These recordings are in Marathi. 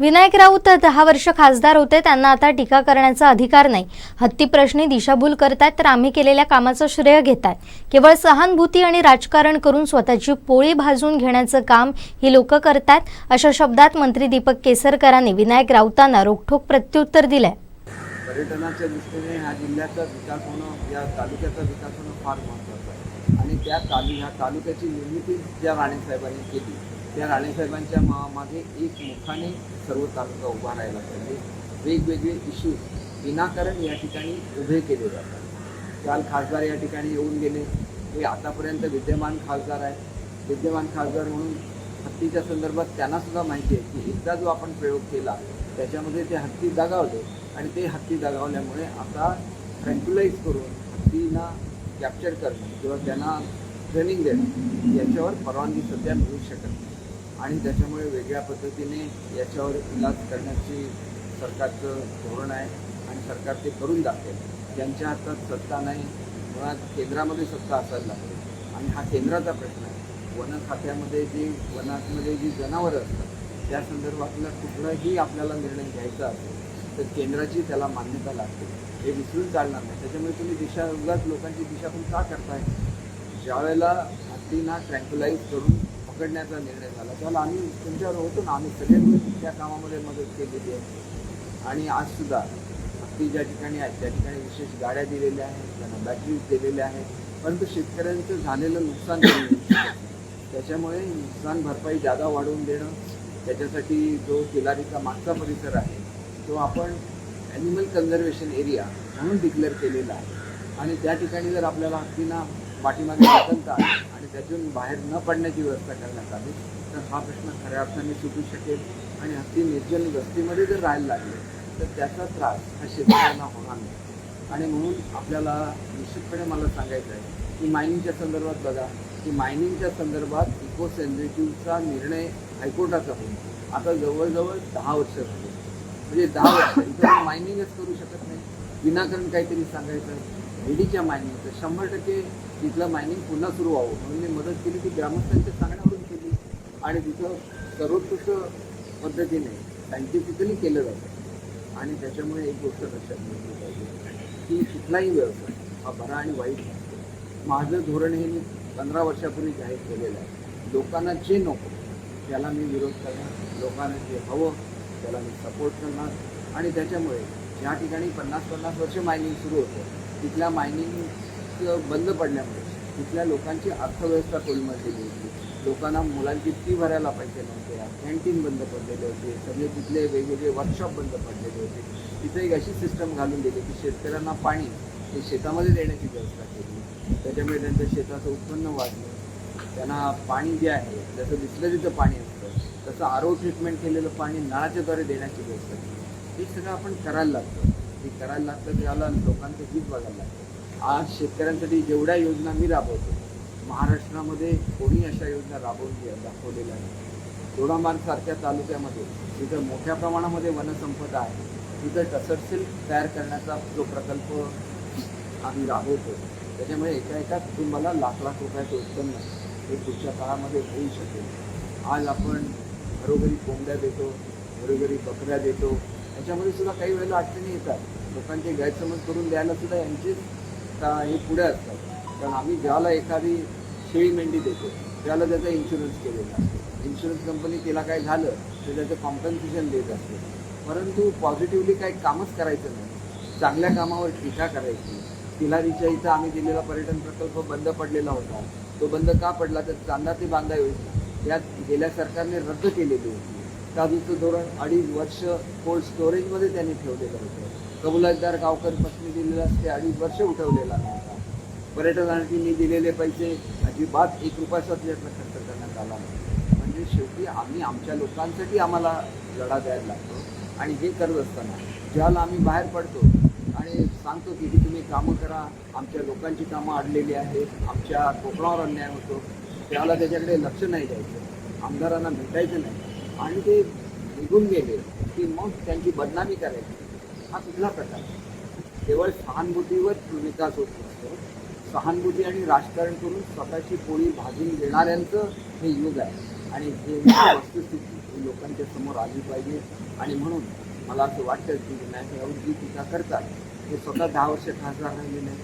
विनायक राऊत दहा वर्ष खासदार होते त्यांना आता टीका करण्याचा अधिकार नाही. हत्ती प्रश्नी दिशाभूल करतायत तर आम्ही केलेल्या कामाचं श्रेय घेतात केवळ सहानुभूती आणि राजकारण करून स्वतःची पोळी भाजून घेण्याचं काम ही लोक करतात अशा शब्दात मंत्री दीपक केसरकरांनी विनायक राऊतांना रोखठोक प्रत्युत्तर दिलंय. पर्यटनाच्या दृष्टीने ह्या जिल्ह्याचा विकास होणं या तालुक्याचा विकास होणं फार महत्त्वाचं आहे. आणि त्या तालु ह्या तालुक्याची निर्मिती ज्या राणेसाहेबांनी केली त्या राणेसाहेबांच्या मा मागे एक मुखाने सर्व तालुका उभा राहायला पाहिजे. वेगवेगळे इश्यू विनाकारण या ठिकाणी उभे केले जातात. काल खासदार या ठिकाणी येऊन गेले. हे आतापर्यंत विद्यमान खासदार आहेत. विद्यमान खासदार म्हणून हत्तीच्या संदर्भात त्यांनासुद्धा माहिती आहे की एकदा जो आपण प्रयोग केला त्याच्यामध्ये ते हत्ती दगावले आणि ते हत्ती दगावल्यामुळे आता ट्रँक्युलाइज करून हत्तींना कॅप्चर करणं किंवा त्यांना ट्रेनिंग देणं याच्यावर परवानगी सध्या मिळू शकत नाही. आणि त्याच्यामुळे वेगळ्या पद्धतीने याच्यावर इलाज करण्याची सरकारचं धोरण आहे आणि सरकार ते करून दाखवेल. ज्यांच्या हातात सत्ता नाही मुळात केंद्रामध्ये सत्ता असायला लागते आणि हा केंद्राचा प्रश्न आहे. वन खात्यामध्ये जी वनातमध्ये जी जनावरं असतात त्या संदर्भातला कुठलाही आपल्याला निर्णय घ्यायचा असेल तर केंद्राची त्याला मान्यता लागते. हे विसरून चालणार नाही. त्याच्यामुळे तुम्ही दिशा उगाच लोकांची दिशा पण का करताय? ज्यावेळेला हत्तींना ट्रँक्युलाइज करून पकडण्याचा निर्णय झाला. त्याला आम्ही तुमच्यावर होतो ना आम्ही सगळ्यांनी त्या कामामध्ये मदत केलेली आहे. आणि आज सुद्धा ज्या ठिकाणी आहेत त्या ठिकाणी विशेष गाड्या दिलेल्या आहेत त्यांना बॅटरीज दिलेल्या आहेत. परंतु शेतकऱ्यांचं झालेलं नुकसान त्याच्यामुळे नुकसान भरपाई जादा वाढवून देणं त्याच्यासाठी जो किलारीचा मागचा परिसर आहे तो आपण ॲनिमल कन्झर्वेशन एरिया म्हणून डिक्लेअर केलेला आहे. आणि त्या ठिकाणी जर आपल्याला हत्तींना पाठीमागे बदलतात आणि त्यातून बाहेर न पडण्याची व्यवस्था करण्यात आली तर हा प्रश्न खऱ्या अर्थाने सुटू शकेल आणि हत्ती निर्जन वस्तीमध्ये जर राहायला लागले तर त्याचा त्रास हा शेतकऱ्यांना होणार नाही. आणि म्हणून आपल्याला निश्चितपणे मला सांगायचं आहे की मायनिंगच्या संदर्भात बघा की मायनिंगच्या संदर्भात इको सेन्झिटिव्हचा निर्णय हायकोर्टाचा होईल. आता जवळजवळ दहा वर्ष झाली. म्हणजे दहा वर्ष इथं मायनिंगच करू शकत नाही. विनाकारण काहीतरी सांगायचं ईडीच्या मायनिंगचं शंभर टक्के तिथलं मायनिंग पुन्हा सुरू व्हावं. म्हणून मी मदत केली ती ग्रामस्थांच्या सांगण्यावरून केली. आणि तिथं सर्वोत्कृष्ट पद्धतीने सायंटिफिकली केलं जातं. आणि त्याच्यामुळे एक गोष्ट लक्षात घेतली पाहिजे की कुठलाही व्यवसाय हा बरा आणि वाईट माझं धोरण हे मी पंधरा वर्षापूर्वी जाहीर केलेलं आहे. लोकांना जे नको त्याला मी विरोध करणार. लोकांना जे हवं त्याला मी सपोर्ट करणार. आणि त्याच्यामुळे ज्या ठिकाणी पन्नास पन्नास वर्ष मायनिंग सुरू होतं तिथल्या मायनिंग बंद पडल्यामुळे तिथल्या लोकांची अर्थव्यवस्था कोलमडलेली होती. लोकांना मुलांची फी भरायला पैसे नव्हते कॅन्टीन बंद पडलेले होते सगळे तिथले वेगवेगळे वर्कशॉप बंद पडलेले होते. तिथे एक अशी सिस्टम घालून दिली की शेतकऱ्यांना पाणी हे शेतामध्ये देण्याची व्यवस्था केली. त्याच्यामुळे त्यांच्या शेताचं उत्पन्न वाढलं. त्यांना पाणी जे आहे जसं बिस्लरीचं पाणी असतं तसं आरो ट्रीटमेंट केलेलं पाणी नळाच्याद्वारे देण्याची व्यवस्था केली. हे सगळं आपण करायला लागतं. हे करायला लागतं त्याला लोकांचं हित बघायला लागतं. आज शेतकऱ्यांसाठी जेवढ्या योजना मी राबवतो महाराष्ट्रामध्ये कोणी अशा योजना राबवून दाखवलेल्या नाही. दोडामार्गसारख्या तालुक्यामध्ये तिथं मोठ्या प्रमाणामध्ये वनसंपदा आहे तिथं टसरसेल तयार करण्याचा जो प्रकल्प आम्ही राबवतो त्याच्यामुळे एका एका कुटुंबाला लाख लाख रुपयाचं उत्पन्न हे पुढच्या काळामध्ये होऊ शकेल. आज आपण घरोघरी कोंबड्या देतो घरोघरी बकऱ्या देतो याच्यामध्ये सुद्धा काही वेळेला अडचणी येतात. लोकांचे गैरसमज करून द्यायला सुद्धा यांचेच का हे पुढे असतात कारण आम्ही ज्याला एखादी शेळी मेंढी देतो त्याला त्याचा इन्शुरन्स केलेला असतो. इन्शुरन्स कंपनी तिला काय झालं तर त्याचं कॉम्पन्सेशन देत असते. परंतु पॉझिटिव्हली काही कामच करायचं नाही. चांगल्या कामावर टीका करायची. तिलारीच्या इथं आम्ही दिलेला पर्यटन प्रकल्प बंद पडलेला होता. तो बंद का पडला तर चांदा ते बांधा योजना. यात गेल्या सरकारने रद्द केलेली होती. काजूचं धोरण अडीच वर्ष कोल्ड स्टोरेजमध्ये त्यांनी ठेवलेलं होतं. कबुलातदार गावकर पत्नी दिलेला ते अडीच वर्ष उठवलेला नव्हता पर्यटकांसाठी दिलेले पैसे अजिबात एक रुपयाचा त्यातला खर्च करण्यात आला नाही. म्हणजे शेवटी आम्ही आमच्या लोकांसाठी आम्हाला लढा द्यायला लागतो आणि हे करत असताना ज्याला आम्ही बाहेर पडतो आणि सांगतो की ही तुम्ही कामं करा आमच्या लोकांची कामं अडलेली आहेत आमच्या कोकणावर अन्याय होतो त्याला त्याच्याकडे लक्ष नाही द्यायचं आमदारांना भेटायचं नाही. आणि ते निघून गेले की मग त्यांची बदनामी करायची. हा कुठला प्रकार? केवळ सहानुभूतीवर विकास होत नसतो. सहानुभूती आणि राजकारण करून स्वतःची पोळी भाजून घेणाऱ्यांचं हे युग आहे. आणि हे वस्तुस्थिती लोकांच्या समोर आली पाहिजे. आणि म्हणून मला असं वाटतं की विनायक राऊत जी टीका करतात ते स्वतः दहा वर्ष खासदार राहिले नाही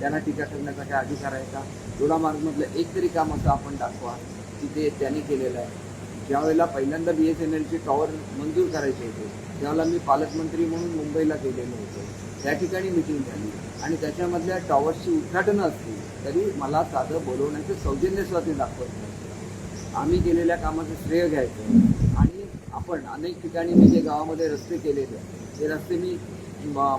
त्यांना टीका करण्याचा काय अधिकार आहे का? दोडामार्गमधलं एक तरी काम असं आपण दाखवा. की ते त्यांनी केलेलं आहे. ज्यावेळेला पहिल्यांदा बी एस एन एलची टॉवर मंजूर करायचे होते त्यावेळेला मी पालकमंत्री म्हणून मुंबईला गेलेलो होतो. त्या ठिकाणी मिटिंग झाली आणि त्याच्यामधल्या टॉवर्सची उद्घाटनं असतील तरी मला साधं बोलवण्याचं सौजन्य स्वाती दाखवत नाही आम्ही केलेल्या कामाचं श्रेय घ्यायचं आणि आपण अनेक ठिकाणी मी जे गावामध्ये रस्ते केलेले ते रस्ते मी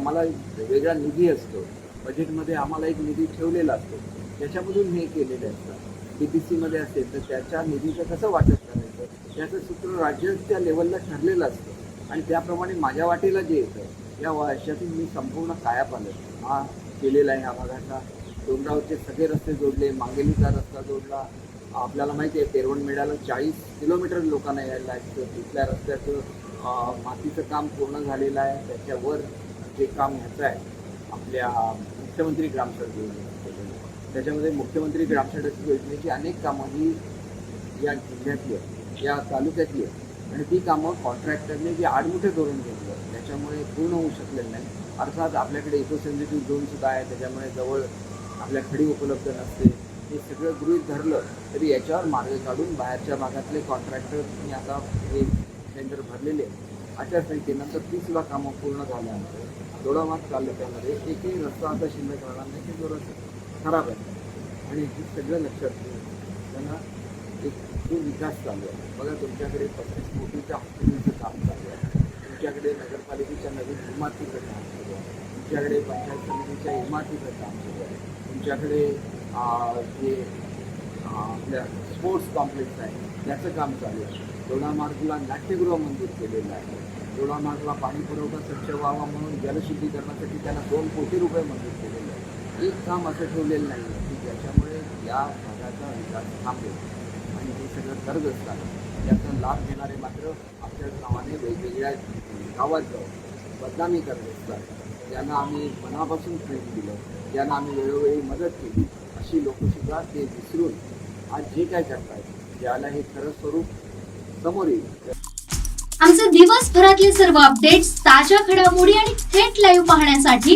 मला वेगळा निधी असतो. बजेटमध्ये आम्हाला एक निधी ठेवलेला असतो. त्याच्यामधून हे केलेले असतात बी पी सीमध्ये असेल तर त्याच्या निधीचं कसं वाटप करायचं? त्याचं सूत्र राज्याच्या लेवलला ठरलेलं असतं. आणि त्याप्रमाणे माझ्या वाटेला जे येतं या वर्षातून मी संपूर्ण कायापालट हा केलेला आहे. ह्या भागाचा डोंगरावरचे सगळे रस्ते जोडले मांगेलीचा रस्ता जोडला. आपल्याला माहिती आहे तेरवण मेळ्याला चाळीस किलोमीटर लोकांना यायला लागतं. तिथल्या रस्त्याचं मातीचं काम पूर्ण झालेलं आहे. त्याच्यावर जे काम ह्याचं आहे आपल्या मुख्यमंत्री ग्रामसडक त्याच्यामध्ये मुख्यमंत्री ग्रामसडक योजनेची अनेक कामं ही या जिल्ह्यातली आहेत या तालुक्यातली आहेत. आणि ती कामं कॉन्ट्रॅक्टरने जी आडमुठे करून घेतलं त्याच्यामुळे पूर्ण होऊ शकलेलं नाही. अर्थात आपल्याकडे इको सेन्सिटिव्ह झोन आहे त्याच्यामुळे जवळ आपल्या खडी उपलब्ध नसते. हे सगळं गृहीत धरलं तरी याच्यावर मार्ग काढून बाहेरच्या भागातले कॉन्ट्रॅक्टरनी आता हे सेंटर भरलेले आहे. आचारसंहितेनंतर ती सुद्धा कामं पूर्ण झाल्यानंतर दोडामार्ग तालुक्यामध्ये एकही रस्ता आता शिल्लक राहणार नाही की जोरात खराब आहे. आणि हे सगळं लक्षात घेऊन त्यांना एक जो विकास चालू आहे. बघा तुमच्याकडे पस्तीस कोटीच्या हॉस्पिटलचं काम चालू आहे. तुमच्याकडे नगरपालिकेच्या नवीन इमारतीचं काम चालू आहे. तुमच्याकडे पंचायत समितीच्या इमारतीचं काम चालू आहे. तुमच्याकडे जे आपल्या स्पोर्ट्स कॉम्प्लेक्स आहे त्याचं काम चालू आहे. दोडामार्गला नाट्यगृह मंजूर केलेलं आहे. दोडामार्गला पाणी पुरवठा स्वच्छ व्हावा म्हणून जलशुद्धीकरणासाठी त्यांना दोन कोटी रुपये मंजूर केले. एक काम असं ठेवलेलं नाही की ज्याच्यामुळे या भागाचा विकास थांबेल आणि हे सगळं करत असताना त्याचा लाभ घेणारे मात्र आपल्या नावाने वेगवेगळ्या गावात जाऊन बदनामी करत असतात. ज्यांना आम्ही मनापासून प्रेम दिलं ज्यांना आम्ही वेळोवेळी मदत केली अशी लोकसुद्धा ते विसरून आज जे काय करतात ज्याला हे खरं स्वरूप समोर येईल. आमचे दिवसभरातले सर्व अपडेट्स ताज्या घडामोडी आणि थेट लाईव्ह पाहण्यासाठी